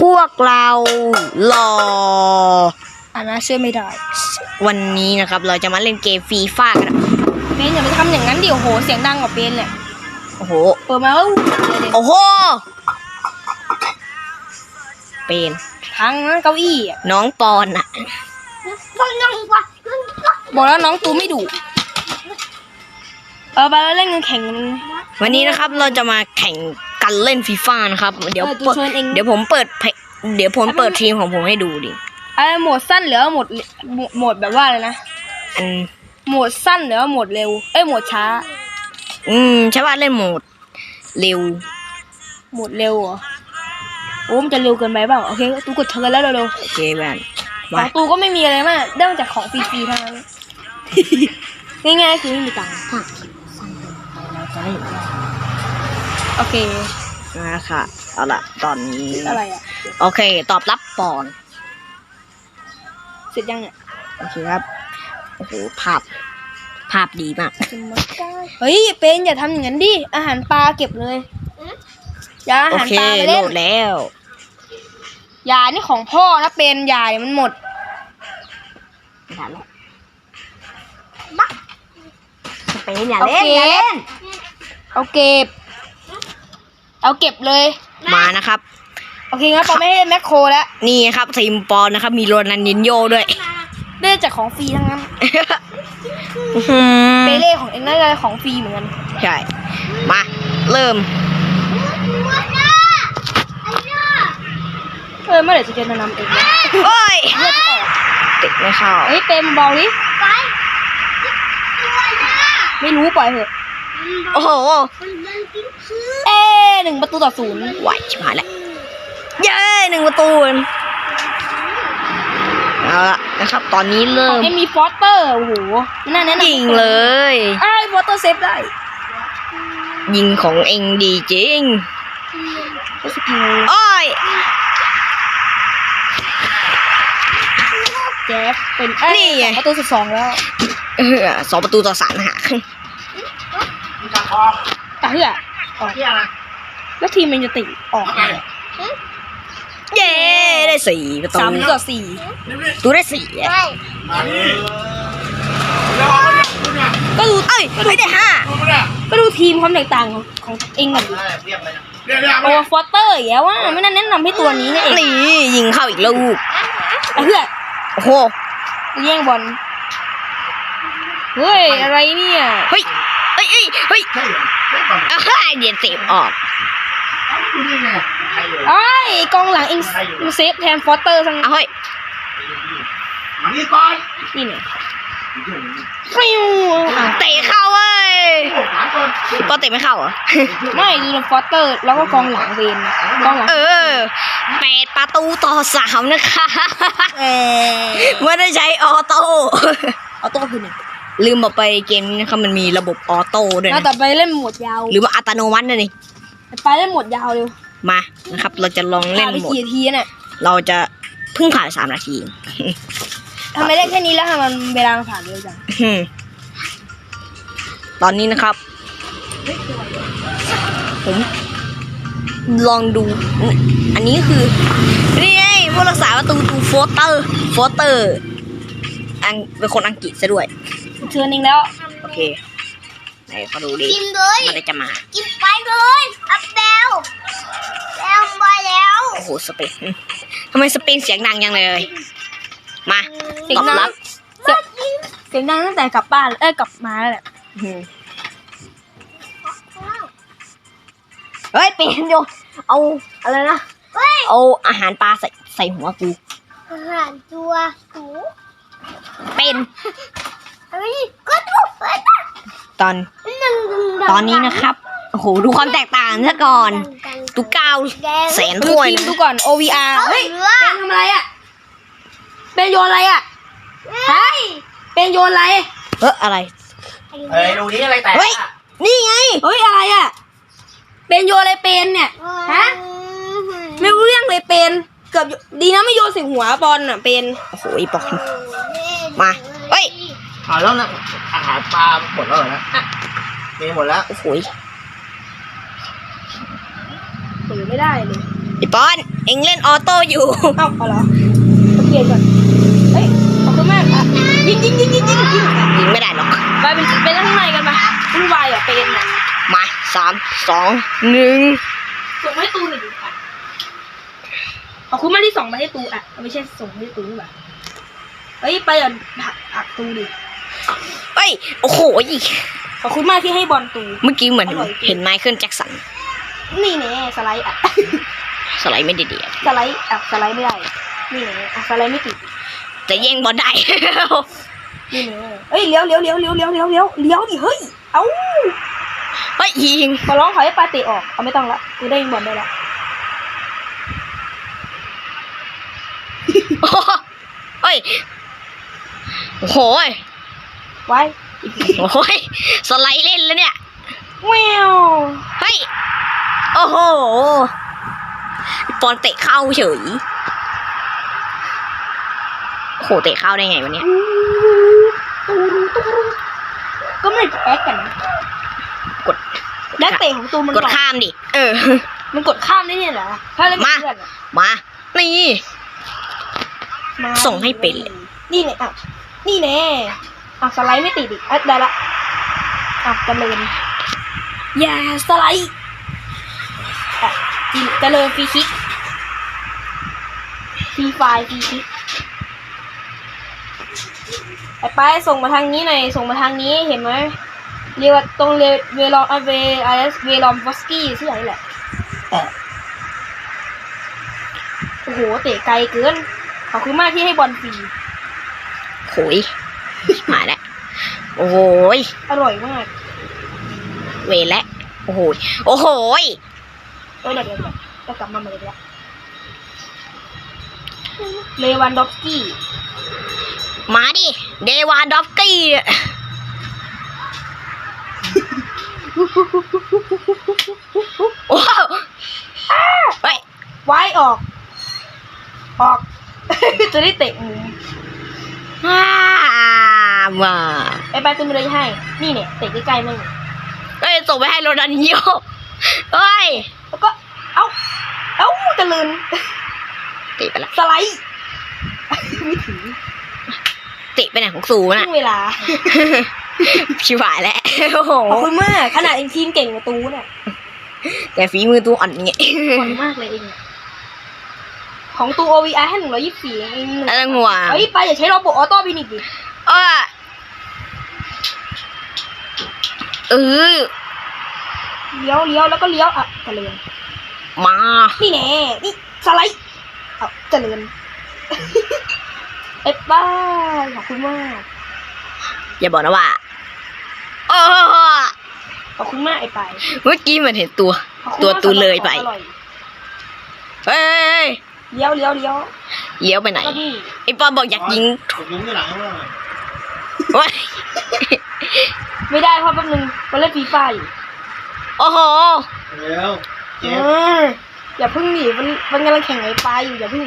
พวกเรารออ่านะเชื่อไม่ได้ วันนี้นะครับ เราจะมาเล่นเกมฟรีฟ่ากันนะเบนอย่าไปทำอย่างนั้นดิโอ้โห เสียงดังกว่าเบนเนี่ยโอ้โห เปิดมาแล้วเลยดิโอ้โห เป็นทั้งนั้นเก้าอี้อะน้องปอนอะบอกแล้วน้องตูไม่ดุเออไปแล้วเล่นกันแข่งกันวันนี้นะครับเราจะมาแข่ง กันเล่นฟีฟ่านะครับ เดี๋ยวเออตูเปิดเชิญเอง เดี๋ยวผมเปิดเพลงเดี๋ยวผมเปิดทีมของผมให้ดูดิไอ้โหมดสั้นหรือว่าโหมดโหมดโหมดแบบว่าอะไรนะอันโหมดสั้นหรือว่าโหมดเร็วเอ้ยโหมดช้าอืมใช่ว่าเล่นโหมดเร็ว โหมดเร็วเหรอโอ้มันจะเร็วเกินไปเปล่าโอเคตูกดเชิญแล้วเร็วโอเคแบนๆขมาองตูก็ไม่มีอะไรมากได้มาจากของฟรีๆเท่านั้นง่ายๆคือไม่มีตังค์ โอเค นะค่ะเอาละตอนนี้อะไรอะโอเค ตอบรับปอนเสร็จยังเนี่ยโอเคครับโอ้โหภาพภาพดีมากเฮ้ยเป็นอย่าทำอย่างนั้นดิอาหารปลาเก็บเลยอย่าอาโอหารเคปลาไปโหลเล่นดแล้วยานี่ของพ่อนะเป็นยาเนี่ยมันหมดไม่ทันแล้วสเปนอย่าเอาเล่นเก็บอย่าเล่นเอาเก็บ เอาเก็บเลย มานะครับ โอเคงั้นปอไม่ให้แมคโครแล้ว นี่ครับทีมปอนนะครับ มีโรนันยินโยด้วย ได้จากของฟรีทั้งนั้นอื้อหือเปเล่ของเองน่าจะของฟรีเหมือนกัน ใช่ มา เริ่ม เออเมื่อไหร่จะเจอแนะนำเองนะโอ้ยเลือดออกติดไม่เข้าเฮ้ยเป็นเบาดิไม่รู้ปล่อยเถอะ โอ้โหเอ้หนึ่งประตูต่อศูนย์ไหวชิบหายแล้วเย้หนึ่งประตูเอาละนะครับ ตอนนี้ขเริ่องมเอ็มมีฟอสเตอร์โอ้โหไม่น่าแนะนำยิงเลยไอ้ฟอสเตอร์เซฟได้ ยิงของเองดีจริงก็สกิลโอ้ยแจ๊สเป็นเอ้ยนี่ไงสองประตูสิบสองแล้วเออสองประตูต่อสาม นะฮะตาเหือออกแล้วทีมมันจะติออกเย้ได้สี่ประตูสามต่อสี่ตูได้สี่อะก็ดูเอ้ยไม่ได้ห้าก็ดูทีมความแตกต่างของของเองก่อนดิโอ้ฟอสเตอร์อย่างเงี้ยว่าไม่น่าแนะนำให้ตัวนี้นะเองนี่ยิงเข้าอีกลูกตาเหือโอ้โหแย่งบอลเฮ้ยอะไรเนี่ยเฮ้ย เฮ้ยเฮ้ยเฮ้ยอะฮ่าเดี๋ยวเสียบออกไอ้ยกองหลังเองมันเซฟแทนฟอสเตอร์ทั้งเอาเฮ้ยมานี่ก่อนนี่เนี่ยฟิวอะเตะเข้าเว้ยถามก่อนก็เตะไม่เข้าเหรอ ไม่ดูฟอสเตอร์ แล้วก็กองหลังเวนกองหลังเออแปดประตูต่อสามนะคะเออไม่ได้ใช้ออโต้ เอาตัวคือหนึ่ง ลืมบอกไปเกมนี้นะครับมันมีระบบออโต้ด้วยแล้วนะต่อไปเล่นหมวดยาวหรือว่าอัตโนมัตินะนี่ไปเล่นหมวดยาวเร็วมานะครับ เราจะลองเล่ผ่านนไปโหมด กี่นาทีเนี่ยเราจะเพิ่งผ่านสามนาที ทำไมได้แค่นี้แล้วทำไมมันเวลามันผ่านเร็วจังอืมตอนนี้นะครับ ผมลองดู อันนี้คือ นี่ไงผู้รักษาประตูตูโฟเตอร์ โฟเตอร์อังเป็นคนอังกฤษซะด้วย เชิญเองแล้ว โอเคไหนเขาดูดิกินเลยมันจะมา กินไปเลยอัพเบลแล้วมาแล้ว โอ้โหสเปนทำไมสเปนเสียงดังยังเลย มาเสียตงอบดังรับเสียงเสียงดังตั้งแต่กลับบ้านเอ้ยกลับมาแล้วแหละอืมเฮ้ยเปลี่ยนโยเอาอะไรนะเฮ้ยเอาอาหารปลาใส่ใส่หัวกูอาหารตัวหนูเป็น เฮ้ยก็ถูกเลยนะตอนหนึ่งหงตอนนี้นะครับ โอ้โห ดูความแตกต่างซะก่อน ตุกเก้าแสนดูถ้วยทีมนะดูก่อน OVR เฮ้เฮ้ยยเรือเป็นทำอะไรอะเป็นโยนอะไรอะเฮ้ยเป็นโยนอะไรเฮ้ยอะไร เฮ้ยดูนี่อะไรแตกเฮ้ยนี่ไง เฮ้ยอะไรอะเป็นโยนอะไรเป็นเนี่ย ฮะ ไม่รู้เรื่องเลยเป็น เกือบดีนะไม่โยนใส่หัวบอลอะเป็น โอ้โหอีปอกมา เฮ้ย อ่าแล้วนะอาหารปลาหมดแล้วเหรอนะมีหมดแล้ว โอ้โหเปิดไม่ได้เลยอีปอน เอ็งเล่นออโต้อยู่ เอ้าเอาเหรอโอเคก่อน เฮ้ย ขอบคุณมากอะยิงยิงยิงยิงยิงยิงอะยิงไม่ได้หรอก ไปเป็นเป็นข้างในกันปะวุ่นวายอะเป็นอะมาสามสองหนึ่งส่งมาให้ตูหน่อยดิอะขอบคุณมากที่ส่งมาให้ตูอะ ไม่ใช่ส่งมาให้ตูนี่หว่าเฮ้ย ไปอะหักหักตูดิเอ้ ย โอ้โหขอบคุณมากที่ให้บอลตู เมื่อกี้เหมือนอร่อยจริงเห็นไมเคิลแจ็คสัน นี่แน่สไลด์อะ สไลด์ไม่ได้เดียสไลด์อะสไลด์ไม่ได้ นี่แน่อะสไลด์ไม่ติด แต่แย่งบอลได้ นี่แน่เอ้ยเลี้ยวเลี้ยวเลี้ยวเลี้ยวเลี้ยวเลี้ยวเลี้ยวเลี้ยวดิเฮ้ย เอ้าเฮ้ยยิงขอร้องขอให้ปาเตะออก เอาไม่ต้องละกูได้ยิงบอลได้ละโอ้โหเฮ้ยโอ้โห ไว้โอ้โหสไลด์เล่นแล้วเนี่ยแววเฮ้ย โอ้โหบอลเตะเข้าเฉยโอ้โหเตะเข้าได้ไงวะเนี่ยก็ไม่ได้แอคกันนะกดนักเตะของตูนมันกดบอกข้ามดิ เออ มันกดข้ามได้เนี่ยเหรอถ้าเล่นมาเพื่อนอะมา นี่มาส่งให้เป็นเลยนี่เนี่ยอะ นี่แน่ อะสไลด์ไม่ติดอีกอะได้ละอะเจริญอย่าสไลด์อะจีเจริญฟรีคิกฟรีไฟล์ฟรีคิกไปไปส่งมาทางนี้หน่อยส่งมาทางนี้เห็นไหมเรียกว่าตรงเรเวลอมเวไอเอสเวลอมฟอสกี้ที่ไหนแหละโอ้โห เตะไกลเกิน ขอบคุณมากที่ให้บอลฟรีโหยหายแล้ว โอ้โหยอร่อยมากเวรแล้วโอ้โหยโอ้โหยเออเดี๋ยวเดี๋ยวเดี๋ยวจะกลับมาใหม่เลยละเลวันดอฟสกี้มาดิ เดวานดอฟกี้ว้าวเฮ้ย ไว้ออก ออก จะได้เตะมุม อ่ามาไอ้ไปตุ้มเลยให้ นี่เนี่ยเตะใกล้ๆมั่งเอ้ยส่งไปให้โรนันโยเอ้ย แล้วก็ เอ้า เอ้าตะลืนติไปละสไลด์ไม่ถึงติไปไหนของสูคน่ะรึ่งเวลา ชิบหายแล้วโอ้โหขอบคุณมาก ขนาดเองทีมเก่งกว่าตูเนี่ยแต่ฝีมือตัวอ่อนเงี้ยขอบคุณมากเลยเองอะ ของตู OVR ให้หนึ่งร้อยยี่สิบสี่เองอะไรงัวเฮ้ยไปอย่าใช้ระบบออโต้พินิกดิเออเออเลี้ยวเลี้ยวแล้วก็เลี้ยวอะเจริญมา นี่แน่นี่สไลด์เอาเจริญเอ็ดบ้าขอบคุณมาก อย่าบอกนะว่าโอ้ขอบคุณมากไอ้ไป เมื่อกี้มันเห็นตัวขอบคุณตัวมากตูเลยไปสำหรับของอร่อยเฮ้ย เลี้ยวเลี้ยวเลี้ยวเลี้ยวไปไหนก็นี่ไอ้ปอมบอกอยากยิงถูกยิงที่หลังแล้วเว้ยไม่ได้เพราะแป๊บนึงเราเล่นฟีฟ่าอยู่โอ้โหเร็วเอเจ็บออย่าพึ่งหนีมันมันกำลังแข่งไอ้ปลาอยู่อย่าพึ่ง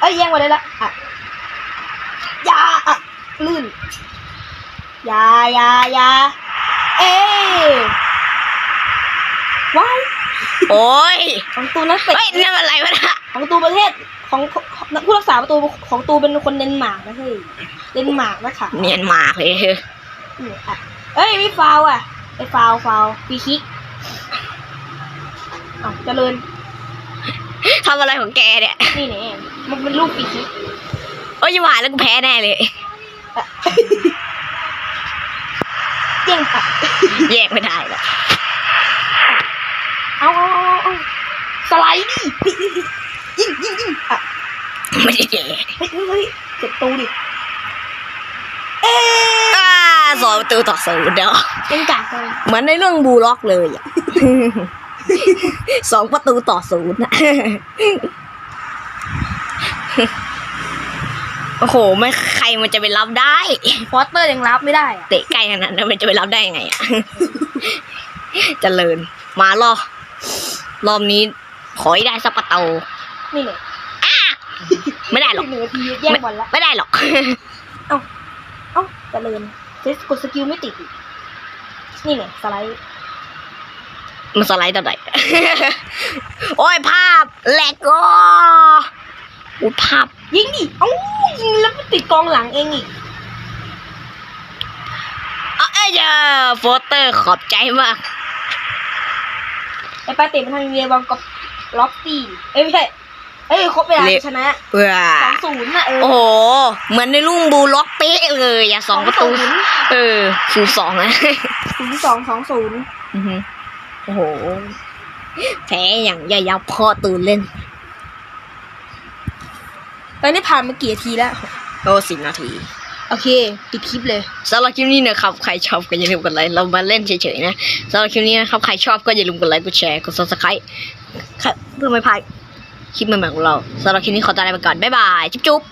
เอ้ยแย่งมาได้ละอะอย่าอะลื่นอย่าอย่าอย่าเอ้ยว้าย โอ้ยของตูนักเตะเฮ้ยนั่นอะไรวะน่ะของตูประเทศของของผู้รักษาประตูของตูเป็นคนเดนมาร์กนะเฮ้ยเดนมาร์กนะค่ะเนียนมากเลยนี่อะเอ้ยไม่ฟาวอะไอ้ฟาวฟาวฟรีคิกอ้าวเจริญทำอะไรของแกเนี่ย นี่แน่มันเป็นลูกฟรีคิกโอ้ยชิบหายแล้วกูแพ้แน่เลยอะเยี่ยงอะแยกไม่ได้แล้ว เอาเอาเอาเอาสไลด์ดิยิงยิงยิงอะไม่ได้เฮ้ยเฮ้ยเฮ้ยเจ็บตูดิเอ๊ะอ่าสองประตูต่อศูนย์เดี๋ยวยังกากเลยเหมือนในเรื่องบูล็อกเลยอะสองประตูต่อศูนย์โอ้โห ไม่ใครมันจะไปรับได้ฟอสเตอร์ยังรับไม่ได้อะเตะใกล้ขนาดนั้นมันจะไปรับได้ยังไงอะเจริญ มารอ รอบนี้ขอให้ได้สักประตูนี่เลยไม่ได้หรอก หนึ่งนาทีแย่งบอลละไม่ได้หรอก เอ้าเอ้าเจริญเซสกดสกิลไม่ติดอีกนี่ไงสไลด์มันสไลด์ตอนไหน โอ้ยภาพแหลกก็อุ้ยภาพ ยิงดิเอ้ายิงแล้วมันติดกองหลังเองอีกเอาเอ้ยเจอโฟเตอร์ขอบใจมาก ไอ้ปาเตะมันทางเรียบอลกับล็อกตี้เอ้ยไม่ใช่เอ้ยครบเวลาเละชนะเพื่อสองศูนย์น่ะเออโอ้โหเหมือนในลุงบูล็อกเป๊ะเลยอย่าสองประตูสองศูนย์เออศูนย์สองนะศูนย์สองสองศูนย์อือฮึโอ้โหแพ้อย่างใหญ่ยับพ่อตื่นเล่นตอนนี้ผ่านมากี่นาทีแล้วโอ้สิบนาที โอเค ปิดคลิปเลยสำหรับคลิปนี้นะครับ ใครชอบก็อย่าลืมกดไลค์ เรามาเล่นเฉยๆนะสำหรับคลิปนี้นะครับ ใครชอบก็อย่าลืมกดไลค์ กดแชร์ กด subscribe ค่ะเพื่อไม่พลาดคลิปใหม่ๆของเราสำหรับคลิปนี้ขอตัวลาไปก่อน บ๊ายบาย จุ๊บ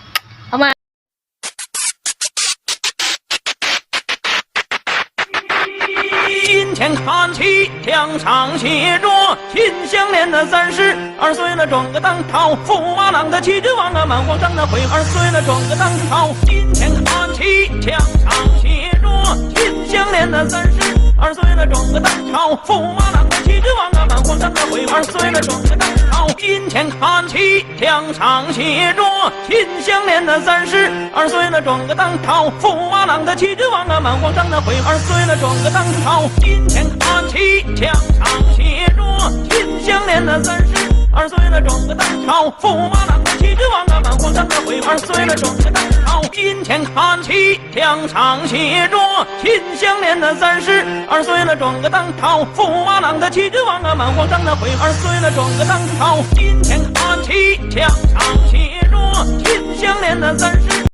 金钱看齐，墙上写着“秦香莲的三十二岁了，转个当朝；驸马郎的七君王啊，满皇上的悔二岁了，转个当朝。金钱看齐，墙上写着“秦香莲的三十二岁了，转个当朝；驸马郎的七君王啊，满皇上的悔二岁了，转个当朝。金钱看齐，墙上写着“金项链的三十二岁了，转个当朝；富马郎的齐君王啊，满皇上的会二岁了，转个当朝。金钱看齐，墙上写着“金项链的三十二岁了，转个当朝；富马郎的齐君王啊，满皇上的会二岁了，转个当朝。金钱看齐，墙上写着“秦香莲的三十二岁了，装个当朝；驸马郎的七只王啊，满皇上的悔二岁了，装个当朝。金钱看齐，墙上写着“秦香莲的三十。